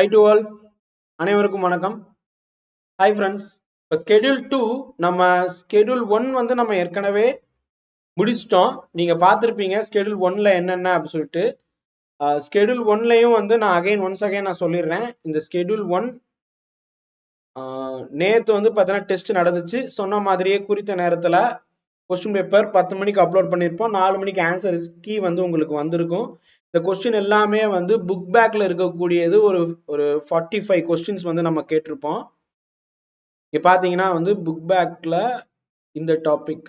High to all அனைவருக்கும் வணக்கம். Hi friends இப்போ ஸ்கெடியூல் டூ நம்ம ஸ்கெடியூல் ஒன் வந்து நம்ம ஏற்கனவே முடிச்சிட்டோம். நீங்கள் பார்த்துருப்பீங்க ஸ்கெடியூல் ஒன்ல என்னென்ன அப்படின்னு சொல்லிட்டு. ஸ்கெடியூல் ஒன்லையும் வந்து நான் அகைன் ஒன்ஸ் அகைன் நான் சொல்லிடுறேன். இந்த ஸ்கெடியூல் ஒன் நேற்று வந்து பார்த்தீங்கன்னா டெஸ்ட் நடந்துச்சு. சொன்ன மாதிரியே குறித்த நேரத்தில் கொஸ்டின் பேப்பர் பத்து மணிக்கு அப்லோட் பண்ணியிருப்போம். நாலு மணிக்கு ஆன்சர் கீ வந்து உங்களுக்கு வந்திருக்கும். இந்த கொஸ்டின் எல்லாமே வந்து புக் பேக்கில் இருக்கக்கூடியது ஒரு ஒரு ஃபார்ட்டி ஃபைவ் கொஸ்டின்ஸ் வந்து நம்ம கேட்டிருப்போம். இங்கே பார்த்தீங்கன்னா வந்து புக் பேக்கில் இந்த டாபிக்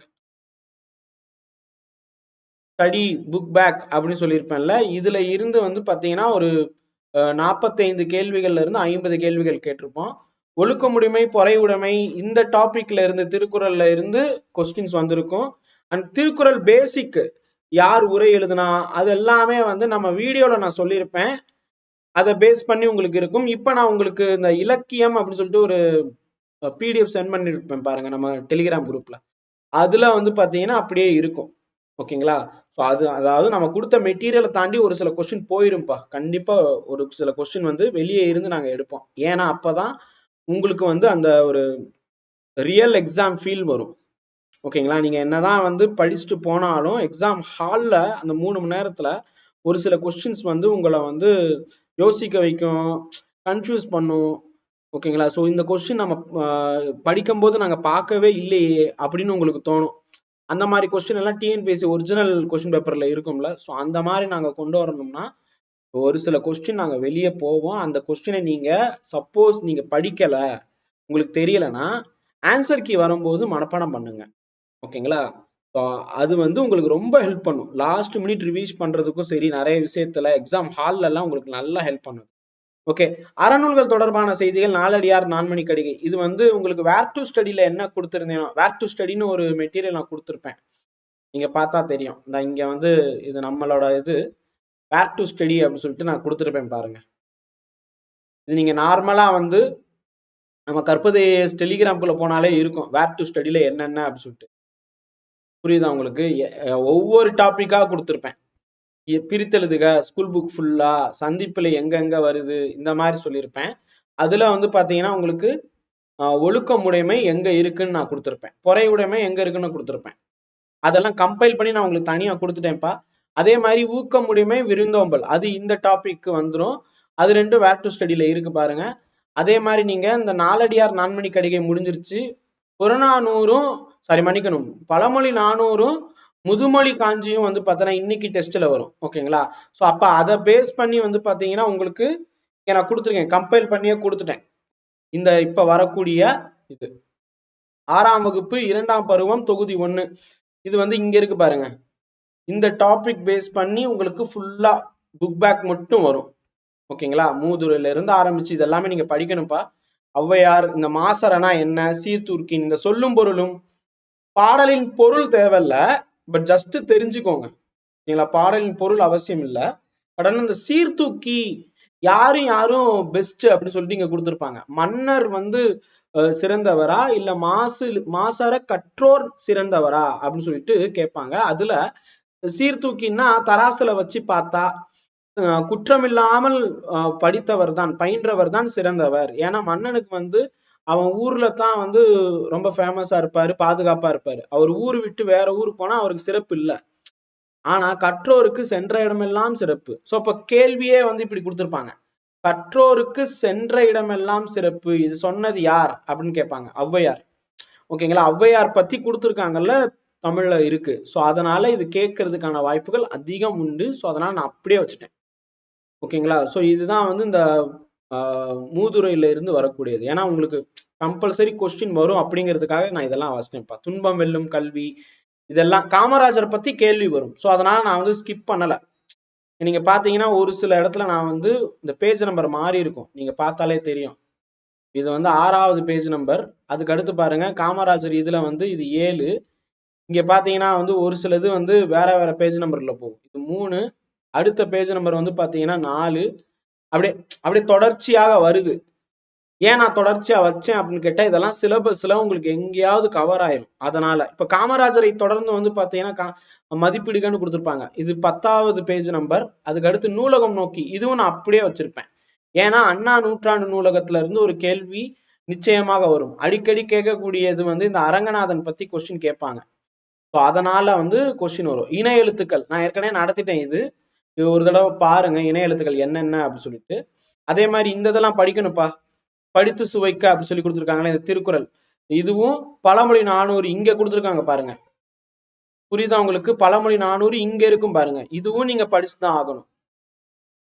ஸ்டடி புக் பேக் அப்படின்னு சொல்லியிருப்பேன்ல இதில் இருந்து வந்து பார்த்தீங்கன்னா ஒரு நாற்பத்தைந்து கேள்விகள்ல இருந்து ஐம்பது கேள்விகள் கேட்டிருப்போம். ஒழுக்கமுடைமை பொறையுடைமை இந்த டாபிக்ல இருந்து திருக்குறள்ல இருந்து கொஸ்டின்ஸ் வந்திருக்கும். அண்ட் திருக்குறள் பேசிக் யார் உரை எழுதுனா அது எல்லாமே வந்து நம்ம வீடியோவில் நான் சொல்லியிருப்பேன். அதை பேஸ் பண்ணி உங்களுக்கு இருக்கும். இப்போ நான் உங்களுக்கு இந்த இலக்கியம் அப்படின்னு சொல்லிட்டு ஒரு பிடிஎஃப் சென்ட் பண்ணியிருப்பேன் பாருங்க நம்ம டெலிகிராம் குரூப்ல அதுல வந்து பார்த்தீங்கன்னா அப்படியே இருக்கும். ஓகேங்களா? ஸோ அது அதாவது நம்ம கொடுத்த மெட்டீரியலை தாண்டி ஒரு சில கொஸ்டின் போயிரும்ப்பா கண்டிப்பாக ஒரு சில கொஸ்டின் வந்து வெளியே இருந்து நாங்கள் எடுப்போம். ஏன்னா அப்போ தான் உங்களுக்கு வந்து அந்த ஒரு ரியல் எக்ஸாம் ஃபீல் வரும். ஓகேங்களா? நீங்க என்னதான் வந்து படிச்சுட்டு போனாலும் எக்ஸாம் ஹாலில் அந்த மூணு மணி நேரத்துல ஒரு சில கொஸ்டின்ஸ் வந்து உங்களை வந்து யோசிக்க வைக்கும் கன்ஃபியூஸ் பண்ணும். ஓகேங்களா? ஸோ இந்த கொஸ்டின் நம்ம படிக்கும்போது நாங்கள் பார்க்கவே இல்லையே அப்படின்னு உங்களுக்கு தோணும். அந்த மாதிரி கொஸ்டின் எல்லாம் டிஎன்பிஎஸ்சி ஒரிஜினல் கொஸ்டின் பேப்பர்ல இருக்கும்ல. ஸோ அந்த மாதிரி நாங்கள் கொண்டு வரணும்னா ஒரு சில கொஸ்டின் நாங்கள் வெளியே போவோம். அந்த கொஸ்டினை நீங்கள் சப்போஸ் நீங்கள் படிக்கலை உங்களுக்கு தெரியலைன்னா ஆன்சர் கீ வரும்போது மனப்பாடம் பண்ணுங்க. ஓகேங்களா? அது வந்து உங்களுக்கு ரொம்ப ஹெல்ப் பண்ணும். லாஸ்ட் மினிட் ரிவீஸ் பண்றதுக்கும் சரி நிறைய விஷயத்துல எக்ஸாம் ஹால்ல எல்லாம் உங்களுக்கு நல்லா ஹெல்ப் பண்ணும். ஓகே அறநூல்கள் தொடர்பான செய்திகள் நாலடியார் நான்மணி கடிகை இது வந்து உங்களுக்கு வேர் டு ஸ்டடியில என்ன கொடுத்துருந்தேன் வேர் டு ஸ்டடின்னு ஒரு மெட்டீரியல் நான் கொடுத்துருப்பேன். நீங்க பார்த்தா தெரியும். இந்த இங்க வந்து இது நம்மளோட இது வேர் டு ஸ்டடி அப்படின்னு சொல்லிட்டு நான் கொடுத்துருப்பேன் பாருங்க. இது நீங்க நார்மலா வந்து நம்ம கற்பதை டெலிகிராம்குள்ள போனாலே இருக்கும். வேர் டு ஸ்டடியில என்னென்ன அப்படின்னு சொல்லிட்டு. புரியுதா உங்களுக்கு? ஒவ்வொரு டாப்பிக்காக கொடுத்துருப்பேன். பிரித்தெழுதுக ஸ்கூல் புக் ஃபுல்லாக சந்திப்பில் எங்கெங்கே வருது இந்த மாதிரி சொல்லியிருப்பேன். அதில் வந்து பார்த்தீங்கன்னா உங்களுக்கு ஒழுக்கமுடைமை எங்கே இருக்குன்னு நான் கொடுத்துருப்பேன். பொறை உடைமை எங்கே இருக்குன்னு கொடுத்துருப்பேன். அதெல்லாம் கம்பைல் பண்ணி நான் உங்களுக்கு தனியாக கொடுத்துட்டேன்ப்பா. அதே மாதிரி ஊக்கமுடைமை விருந்தோம்பல் அது இந்த டாப்பிக்கு வந்துடும் அது ரெண்டும் வேர் டு ஸ்டடியில் இருக்கு பாருங்க. அதே மாதிரி நீங்கள் இந்த நாலடியார் நான்மணி கடிகை முடிஞ்சிருச்சு. புறநானூறும் சாரி மன்னிக்கணும். பழமொழி நானூறும் முதுமொழி காஞ்சியும் வந்து பார்த்தோன்னா இன்னைக்கு டெஸ்ட்ல வரும். ஓகேங்களா? ஸோ அப்போ அதை பேஸ் பண்ணி வந்து பார்த்தீங்கன்னா உங்களுக்கு நான் கொடுத்துருக்கேன். கம்பைல் பண்ணியே கொடுத்துட்டேன். இந்த இப்போ வரக்கூடிய இது. ஆறாம் வகுப்பு இரண்டாம் பருவம் தொகுதி ஒன்று இது வந்து இங்க இருக்கு பாருங்க. இந்த டாபிக் பேஸ் பண்ணி உங்களுக்கு ஃபுல்லா புக் பேக் மட்டும் வரும். ஓகேங்களா? மூதுரையில இருந்து ஆரம்பிச்சு இதெல்லாமே நீங்க படிக்கணும்ப்பா. ஔவையார் இந்த மாசரனா என்ன? சீர்தூர்க்கின் இந்த சொல்லும் பொருளும் பாடலின் பொருள் தேவையில்ல பட் ஜஸ்ட் தெரிஞ்சுக்கோங்க. சரிங்களா பாடலின் பொருள் அவசியம் இல்லை. பட் ஆனால் இந்த சீர்தூக்கி யாரும் யாரும் பெஸ்ட் அப்படின்னு சொல்லிட்டு இங்க கொடுத்துருப்பாங்க. மன்னர் வந்து சிறந்தவரா? இல்ல மாசு மாசர கற்றோர் சிறந்தவரா? அப்படின்னு சொல்லிட்டு கேட்பாங்க. அதுல சீர்தூக்கின்னா தராசுல வச்சு பார்த்தா குற்றமில்லாமல் படித்தவர் தான் பயின்றவர் தான் சிறந்தவர். ஏன்னா மன்னனுக்கு வந்து அவன் ஊர்ல தான் வந்து ரொம்ப ஃபேமஸா இருப்பாரு பாதுகாப்பா இருப்பாரு. அவர் ஊர் விட்டு வேற ஊர் போனா அவருக்கு சிறப்பு இல்லை. ஆனா கற்றோருக்கு சென்ற இடமெல்லாம் சிறப்பு. சோ அப்ப கேள்வியே வந்து இப்படி கொடுத்துருப்பாங்க. கற்றோருக்கு சென்ற இடமெல்லாம் சிறப்பு. இது சொன்னது யார்? அப்படின்னு கேட்பாங்க. ஔவையார். ஓகேங்களா ஔவையார் பத்தி கொடுத்துருக்காங்கல்ல தமிழ்ல இருக்கு. ஸோ அதனால இது கேட்கறதுக்கான வாய்ப்புகள் அதிகம் உண்டு. ஸோ அதனால நான் அப்படியே வச்சுட்டேன். ஓகேங்களா ஸோ இதுதான் வந்து இந்த மூதுரையில இருந்து வரக்கூடியது. ஏன்னா உங்களுக்கு கம்பல்சரி கொஸ்டின் வரும் அப்படிங்கிறதுக்காக நான் இதெல்லாம் வச்சிட்டேன்ப்பா துன்பம் வெல்லும் கல்வி இதெல்லாம் காமராஜர் பத்தி கேள்வி வரும். ஸோ அதனால நான் வந்து ஸ்கிப் பண்ணல. நீங்க பாத்தீங்கன்னா ஒரு சில இடத்துல நான் வந்து இந்த பேஜ் நம்பர் மாறி இருக்கும். நீங்க பார்த்தாலே தெரியும். இது வந்து ஆறாவது பேஜ் நம்பர் அதுக்கு அடுத்து பாருங்க காமராஜர் இதுல வந்து இது ஏழு. இங்க பாத்தீங்கன்னா வந்து ஒரு சிலது வந்து வேற வேற பேஜ் நம்பர்ல போகும். இது மூணு. அடுத்த பேஜ் நம்பர் வந்து பாத்தீங்கன்னா நாலு. அப்படியே அப்படியே தொடர்ச்சியாக வருது. ஏன் நான் தொடர்ச்சியா வச்சேன் அப்படின்னு கேட்டா இதெல்லாம் சிலபஸ்ல உங்களுக்கு எங்கேயாவது கவர் ஆயிரும். அதனால இப்ப காமராஜரை தொடர்ந்து வந்து பாத்தீங்கன்னா மதிப்பீடுகள்னு கொடுத்துருப்பாங்க. இது பத்தாவது பேஜ் நம்பர் அதுக்கு அடுத்து நூலகம் நோக்கி இதுவும் நான் அப்படியே வச்சிருப்பேன். ஏன்னா அண்ணா நூற்றாண்டு நூலகத்துல இருந்து ஒரு கேள்வி நிச்சயமாக வரும். அடிக்கடி கேட்கக்கூடியது வந்து இந்த அரங்கநாதன் பத்தி கொஸ்டின் கேட்பாங்க. ஸோ அதனால வந்து கொஸ்டின் வரும். இன எழுத்துக்கள். நான் ஏற்கனவே நடத்திட்டேன் இது. இது ஒரு தடவை பாருங்க இணைய எழுத்துக்கள் என்னென்ன அப்படின்னு சொல்லிட்டு. அதே மாதிரி இந்த இதெல்லாம் படிக்கணும்ப்பா. படித்து சுவைக்க அப்படின்னு சொல்லி கொடுத்துருக்காங்களே இந்த திருக்குறள். இதுவும் பழமொழி நானூறு இங்க கொடுத்துருக்காங்க பாருங்க. புரியுதா உங்களுக்கு? பழமொழி நானூறு இங்க இருக்கும் பாருங்க. இதுவும் நீங்க படிச்சுதான் ஆகணும்.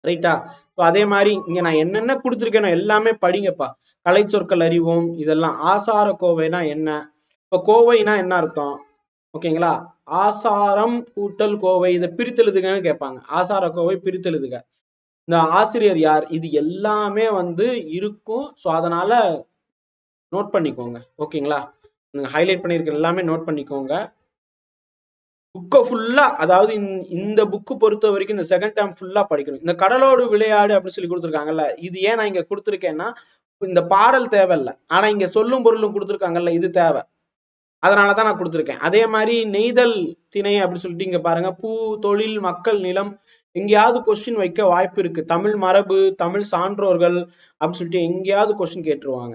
ரைட்டா இப்போ அதே மாதிரி இங்க நான் என்னென்ன கொடுத்துருக்கேனோ எல்லாமே படிங்கப்பா. கலை சொற்கள் அறிவோம் இதெல்லாம். ஆசார கோவைனா என்ன? இப்ப கோவைனா என்ன அர்த்தம்? ஓகேங்களா? ஆசாரம் கூட்டல் கோவை இதை பிரித்தெழுதுகன்னு கேட்பாங்க. ஆசார கோவை பிரித்தெழுதுக. இந்த ஆசிரியர் யார்? இது எல்லாமே வந்து இருக்கும். ஸோ அதனால நோட் பண்ணிக்கோங்க. ஓகேங்களா? நீங்க ஹைலைட் பண்ணியிருக்க எல்லாமே நோட் பண்ணிக்கோங்க. புக்கை ஃபுல்லா அதாவது இந்த புக்கு பொறுத்த வரைக்கும் இந்த செகண்ட் டேம் ஃபுல்லா படிக்கணும். இந்த கடலோடு விளையாடு அப்படின்னு சொல்லி கொடுத்துருக்காங்கல்ல இது ஏன் நான் இங்க கொடுத்துருக்கேன்னா இந்த பாடல் தேவையில்லை. ஆனா இங்க சொல்லும் பொருளும் கொடுத்துருக்காங்கல்ல இது தேவை. அதனாலதான் நான் கொடுத்துருக்கேன். அதே மாதிரி நெய்தல் திணை அப்படின்னு சொல்லிட்டு இங்க பாருங்க பூ தொழில் மக்கள் நிலம் எங்கேயாவது கொஸ்டின் வைக்க வாய்ப்பு இருக்கு. தமிழ் மரபு தமிழ் சான்றோர்கள் அப்படின்னு சொல்லிட்டு எங்கேயாவது கொஸ்டின் கேட்டுருவாங்க.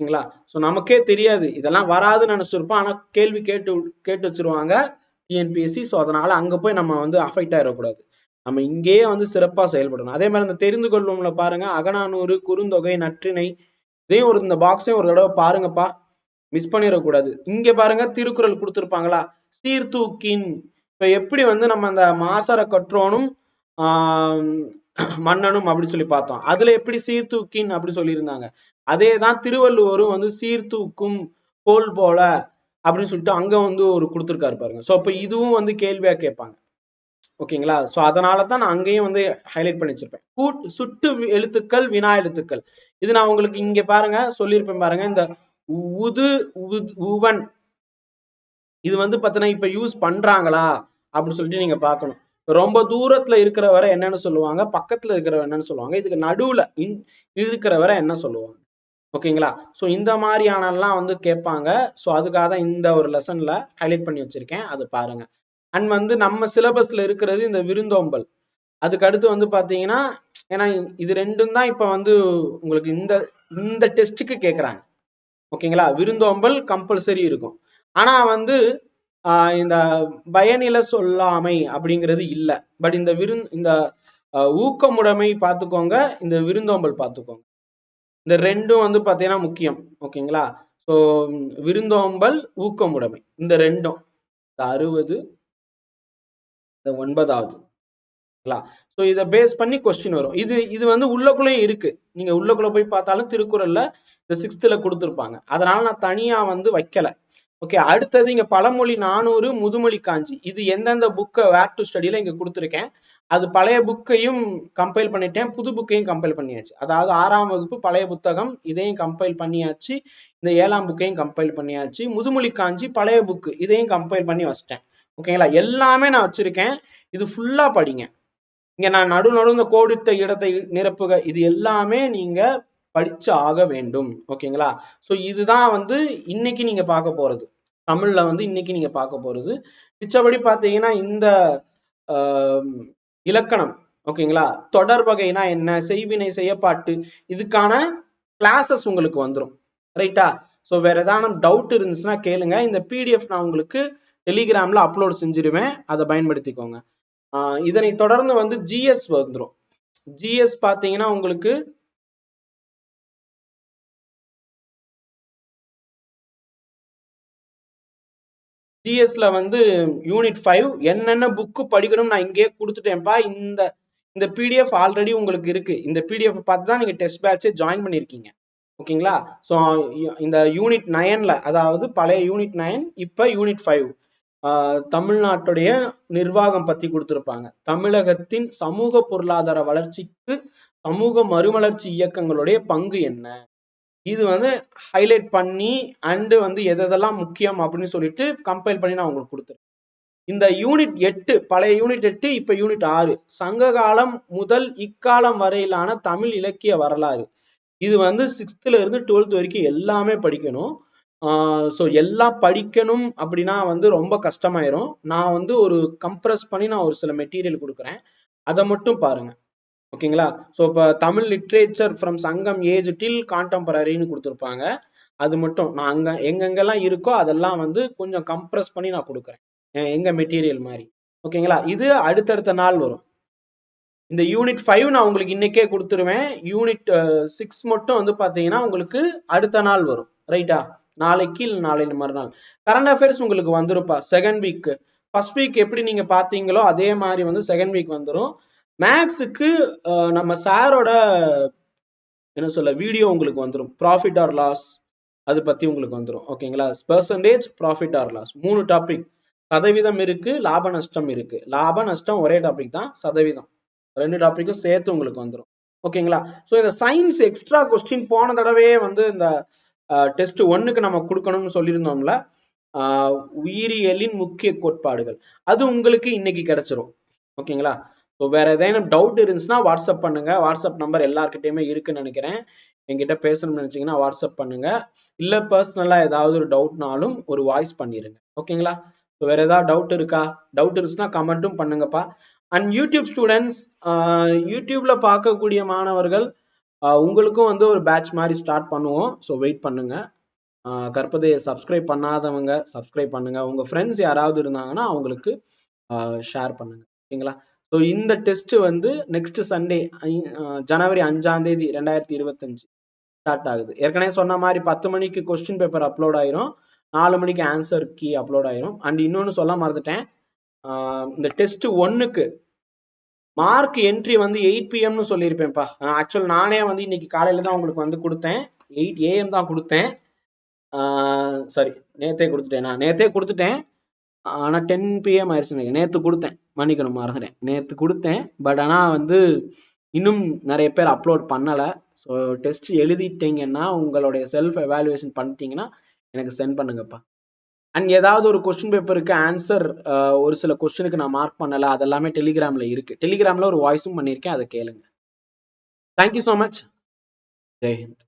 சரிங்களா? ஸோ நமக்கே தெரியாது. இதெல்லாம் வராதுன்னு நினைச்சிருப்போம். ஆனா கேள்வி கேட்டு கேட்டு வச்சிருவாங்க டிஎன்பிஎஸ்சி ஸோ அதனால அங்க போய் நம்ம வந்து அஃபெக்ட் ஆயிடக்கூடாது. நம்ம இங்கேயே வந்து சிறப்பாக செயல்படணும். அதே மாதிரி இந்த தெரிந்து கொள்வோம்ல பாருங்க. அகநானூறு குறுந்தொகை நற்றிணை இதையும் ஒரு இந்த பாக்ஸையும் ஒரு தடவை பாருங்கப்பா. மிஸ் பண்ணிடக்கூடாது இங்க பாருங்க திருக்குறள் கொடுத்துருப்பாங்களா? சீர்தூக்கின். இப்ப எப்படி வந்து நம்ம அந்த மாசர கற்றோனும் ஆஹ் மன்னனும் அப்படி சொல்லி பார்த்தோம். அதுல எப்படி சீர்தூக்கின் அப்படி சொல்லியிருந்தாங்க. அதே தான் திருவள்ளுவரும் வந்து சீர்தூக்கும் கோல் போல அப்படின்னு சொல்லிட்டு அங்க வந்து ஒரு கொடுத்துருக்காரு பாருங்க. ஸோ இப்ப இதுவும் வந்து கேள்வியா கேட்பாங்க. ஓகேங்களா? ஸோ அதனால தான் நான் அங்கேயும் வந்து ஹைலைட் பண்ணி வச்சிருப்பேன். கூட் சுட்டு எழுத்துக்கள் வினா எழுத்துக்கள். இது நான் உங்களுக்கு இங்க பாருங்க சொல்லியிருப்பேன் பாருங்க. இந்த உது உவன். இது வந்து பார்த்தீங்கன்னா இப்ப யூஸ் பண்றாங்களா? அப்படின்னு சொல்லிட்டு நீங்க பார்க்கணும். ரொம்ப தூரத்துல இருக்கிறவரை என்னன்னு சொல்லுவாங்க பக்கத்துல இருக்கிற என்னன்னு சொல்லுவாங்க. இதுக்கு நடுவுல இருக்கிறவரை என்ன சொல்லுவாங்க? ஓகேங்களா? ஸோ இந்த மாதிரியானலாம் வந்து கேட்பாங்க. ஸோ அதுக்காக தான் இந்த ஒரு லெசன்ல ஹைலைட் பண்ணி வச்சிருக்கேன். அது பாருங்க. அண்ட் வந்து நம்ம சிலபஸ்ல இருக்கிறது இந்த விருந்தோம்பல். அதுக்கு அடுத்து வந்து பாத்தீங்கன்னா ஏன்னா இது ரெண்டும் தான் இப்ப வந்து உங்களுக்கு இந்த இந்த டெஸ்ட்டுக்கு கேட்குறாங்க ஓகேங்களா? விருந்தோம்பல் கம்பல்சரி இருக்கும். ஆனா வந்து இந்த பயனில சொல்லாமை அப்படிங்கிறது இல்லை. பட் இந்த விரு இந்த ஊக்கமுடைமை பார்த்துக்கோங்க இந்த விருந்தோம்பல் பார்த்துக்கோங்க. இந்த ரெண்டும் வந்து பார்த்தீங்கன்னா முக்கியம். ஓகேங்களா? ஸோ விருந்தோம்பல் ஊக்கமுடைமை. இந்த ரெண்டும். இந்த அறுபது இந்த ஒன்பதாவது. ஸோ இதை பேஸ் பண்ணி கொஸ்டின் வரும். இது இது வந்து உள்ளக்குள்ளேயும் இருக்கு. நீங்க உள்ளக்குள்ள போய் பார்த்தாலும் திருக்குறள்ல இந்த சிக்ஸ்த்துல கொடுத்துருப்பாங்க. அதனால நான் தனியா வந்து வைக்கல. ஓகே அடுத்தது இங்க பழமொழி நானூறு முதுமொழி காஞ்சி. இது எந்தெந்த புக்கை வேர் டு ஸ்டடியில இங்க கொடுத்துருக்கேன். அது பழைய புக்கையும் கம்பைல் பண்ணிட்டேன். புது புக்கையும் கம்பைல் பண்ணியாச்சு. அதாவது ஆறாம் வகுப்பு பழைய புத்தகம் இதையும் கம்பைல் பண்ணியாச்சு. இந்த ஏழாம் புக்கையும் கம்பைல் பண்ணியாச்சு. முதுமொழி காஞ்சி பழைய புக்கு இதையும் கம்பைல் பண்ணி வச்சிட்டேன். ஓகேங்களா எல்லாமே நான் வச்சிருக்கேன். இது ஃபுல்லா படிங்க. இங்க நான் நடு நடுந்த கோடித்த இடத்தை நிரப்புக. இது எல்லாமே நீங்க படிச்சு ஆக வேண்டும். ஓகேங்களா ஸோ இதுதான் வந்து இன்னைக்கு நீங்க பார்க்க போறது. தமிழ்ல வந்து இன்னைக்கு நீங்க பார்க்க போறது. மிச்சபடி பார்த்தீங்கன்னா இந்த இலக்கணம். ஓகேங்களா தொடர் வகைனா என்ன? செய்வினை செய்யப்பாட்டு இதுக்கான கிளாஸஸ் உங்களுக்கு வந்துடும் ரைட்டா ஸோ வேற ஏதாவது டவுட் இருந்துச்சுன்னா கேளுங்க. இந்த பிடிஎஃப் நான் உங்களுக்கு டெலிகிராம்ல அப்லோட் செஞ்சிருவேன். அதை பயன்படுத்திக்கோங்க. இதனை தொடர்ந்து வந்து ஜிஎஸ் வந்துடும் ஜிஎஸ் பார்த்தீங்கன்னா உங்களுக்கு ஜிஎஸ்ல வந்து யூனிட் ஃபைவ் என்னென்ன புக்கு படிக்கணும் நான் இங்கேயே கொடுத்துட்டேன்ப்பா. இந்த இந்த பிடிஎஃப் ஆல்ரெடி உங்களுக்கு இருக்கு. இந்த பிடிஎஃப் பார்த்து தான் நீங்க டெஸ்ட் பேட்சே ஜாயின் பண்ணியிருக்கீங்க ஓகேங்களா? ஸோ இந்த யூனிட் நயன்ல அதாவது பழைய யூனிட் நயன் இப்போ யூனிட் ஃபைவ் தமிழ்நாட்டுடைய நிர்வாகம் பத்தி கொடுத்துருப்பாங்க. தமிழகத்தின் சமூக பொருளாதார வளர்ச்சிக்கு சமூக மறுமலர்ச்சி இயக்கங்களுடைய பங்கு என்ன? இது வந்து ஹைலைட் பண்ணி அண்டு வந்து எதெல்லாம் முக்கியம் அப்படின்னு சொல்லிட்டு கம்பைல் பண்ணி நான் உங்களுக்கு கொடுத்துருக்கேன் இந்த யூனிட் எட்டு பழைய யூனிட் எட்டு இப்ப யூனிட் ஆறு. சங்க காலம் முதல் இக்காலம் வரையிலான தமிழ் இலக்கிய வரலாறு. இது வந்து சிக்ஸ்த்ல இருந்து டுவெல்த் வரைக்கும் எல்லாமே படிக்கணும். ஸோ எல்லாம் படிக்கணும் அப்படின்னா வந்து ரொம்ப கஷ்டமாயிரும். நான் வந்து ஒரு கம்ப்ரஸ் பண்ணி நான் ஒரு சில மெட்டீரியல் கொடுக்குறேன். அதை மட்டும் பாருங்க. ஓகேங்களா? ஸோ இப்போ Tamil literature from Sangam age till கான்டெம்பரரின்னு கொடுத்துருப்பாங்க. அது மட்டும். நான் அங்கே எங்கெங்கெல்லாம் இருக்கோ அதெல்லாம் வந்து கொஞ்சம் கம்ப்ரஸ் பண்ணி நான் கொடுக்குறேன். எங்கள் எங்க மெட்டீரியல் மாதிரி. ஓகேங்களா? இது அடுத்தடுத்த நாள் வரும். இந்த யூனிட் ஃபைவ் நான் உங்களுக்கு இன்னைக்கே கொடுத்துருவேன். யூனிட் சிக்ஸ் மட்டும் வந்து பார்த்தீங்கன்னா உங்களுக்கு அடுத்த நாள் வரும். ரைட்டா நாளைக்கு இல்லை நாளை மறுநாள். கரண்ட் அஃபேர்ஸ் உங்களுக்கு வந்துருப்பா. செகண்ட் வீக் ஃபர்ஸ்ட் வீக் எப்படி நீங்க பார்த்தீங்களோ அதே மாதிரி வந்து செகண்ட் வீக் வந்துடும் மேக்ஸுக்கு நம்ம சாரோட என்ன சொல்ல வீடியோ உங்களுக்கு வந்துடும் ப்ராஃபிட் ஆர் லாஸ் அது பத்தி உங்களுக்கு வந்துடும் ஓகேங்களா பர்சன்டேஜ் ப்ராஃபிட் ஆர் லாஸ் மூணு டாபிக் சதவீதம் இருக்கு லாப நஷ்டம் இருக்கு. லாப நஷ்டம் ஒரே டாபிக் தான் சதவீதம். ரெண்டு டாபிக்கும் சேர்த்து உங்களுக்கு வந்துடும் ஓகேங்களா ஸோ இந்த சயின்ஸ் எக்ஸ்ட்ரா கொஸ்டின் போன தடவையே வந்து இந்த டெஸ்ட் ஒன்னுக்கு நம்ம கொடுக்கணும்னு சொல்லியிருந்தோம்ல உயிரியலின் முக்கிய கோட்பாடுகள். அது உங்களுக்கு இன்னைக்கு கிடைச்சிரும். ஓகேங்களா? ஸோ வேற ஏதேனும் டவுட் இருந்துச்சுன்னா வாட்ஸ்அப் பண்ணுங்க. வாட்ஸ்அப் நம்பர் எல்லாருக்கிட்டையுமே இருக்குன்னு நினைக்கிறேன். என்கிட்ட பேசணும்னு நினைச்சீங்கன்னா வாட்ஸ்அப் பண்ணுங்க. இல்லை பர்சனலாக ஏதாவது ஒரு டவுட்னாலும் ஒரு வாய்ஸ் பண்ணிடுங்க ஓகேங்களா? ஸோ வேற ஏதாவது டவுட் இருக்கா? டவுட் இருந்துச்சுன்னா கமெண்ட்டும் பண்ணுங்கப்பா. அண்ட் யூடியூப் ஸ்டூடெண்ட்ஸ் யூடியூப்ல பார்க்கக்கூடிய மாணவர்கள் உங்களுக்கும் வந்து ஒரு பேட்ச் மாதிரி ஸ்டார்ட் பண்ணுவோம். ஸோ வெயிட் பண்ணுங்க. கற்பதையை சப்ஸ்கிரைப் பண்ணாதவங்க சப்ஸ்கிரைப் பண்ணுங்க. உங்க ஃப்ரெண்ட்ஸ் யாராவது இருந்தாங்கன்னா அவங்களுக்கு ஷேர் பண்ணுங்க. ஓகேங்களா? ஸோ இந்த டெஸ்ட் வந்து நெக்ஸ்ட் சண்டே ஜனவரி அஞ்சாம் தேதி ரெண்டாயிரத்தி இருபத்தஞ்சு ஸ்டார்ட் ஆகுது. ஏற்கனவே சொன்ன மாதிரி பத்து மணிக்கு கொஸ்டின் பேப்பர் அப்லோட் ஆயிரும். நாலு மணிக்கு ஆன்சர் கீ அப்லோட் ஆயிரும். அண்ட் இன்னொன்று சொல்ல மறந்துட்டேன். இந்த டெஸ்ட் ஒன்னுக்கு மார்க் என்ட்ரி வந்து எயிட் பிஎம்னு சொல்லியிருப்பேன்ப்பா. ஆக்சுவல் நானே வந்து இன்னைக்கு காலையில தான் உங்களுக்கு வந்து கொடுத்தேன். எயிட் ஏஎம் தான் கொடுத்தேன். சாரி நேத்தே கொடுத்துட்டேன் நான். நேத்தே கொடுத்துட்டேன். ஆனால் டென் பிஎம் ஆயிடுச்சு எனக்கு நேத்து கொடுத்தேன். மன்னிக்கணும் மறந்துட்டேன். நேத்து கொடுத்தேன். பட் ஆனால் வந்து இன்னும் நிறைய பேர் அப்லோட் பண்ணலை. ஸோ டெஸ்ட் எழுதிட்டீங்கன்னா உங்களுடைய செல்ஃப் எவாலுவேஷன் பண்ணிட்டீங்கன்னா எனக்கு சென்ட் பண்ணுங்கப்பா. அண்ட் ஏதாவது ஒரு கொஸ்டின் பேப்பருக்கு ஆன்சர் ஒரு சில கொஸ்டினுக்கு நான் மார்க் பண்ணல அதெல்லாமே டெலிகிராம்ல இருக்கு. டெலிகிராம்ல ஒரு வாய்ஸும் பண்ணியிருக்கேன் அதை கேளுங்க. தேங்க்யூ ஸோ மச் ஜெய் ஹிந்த்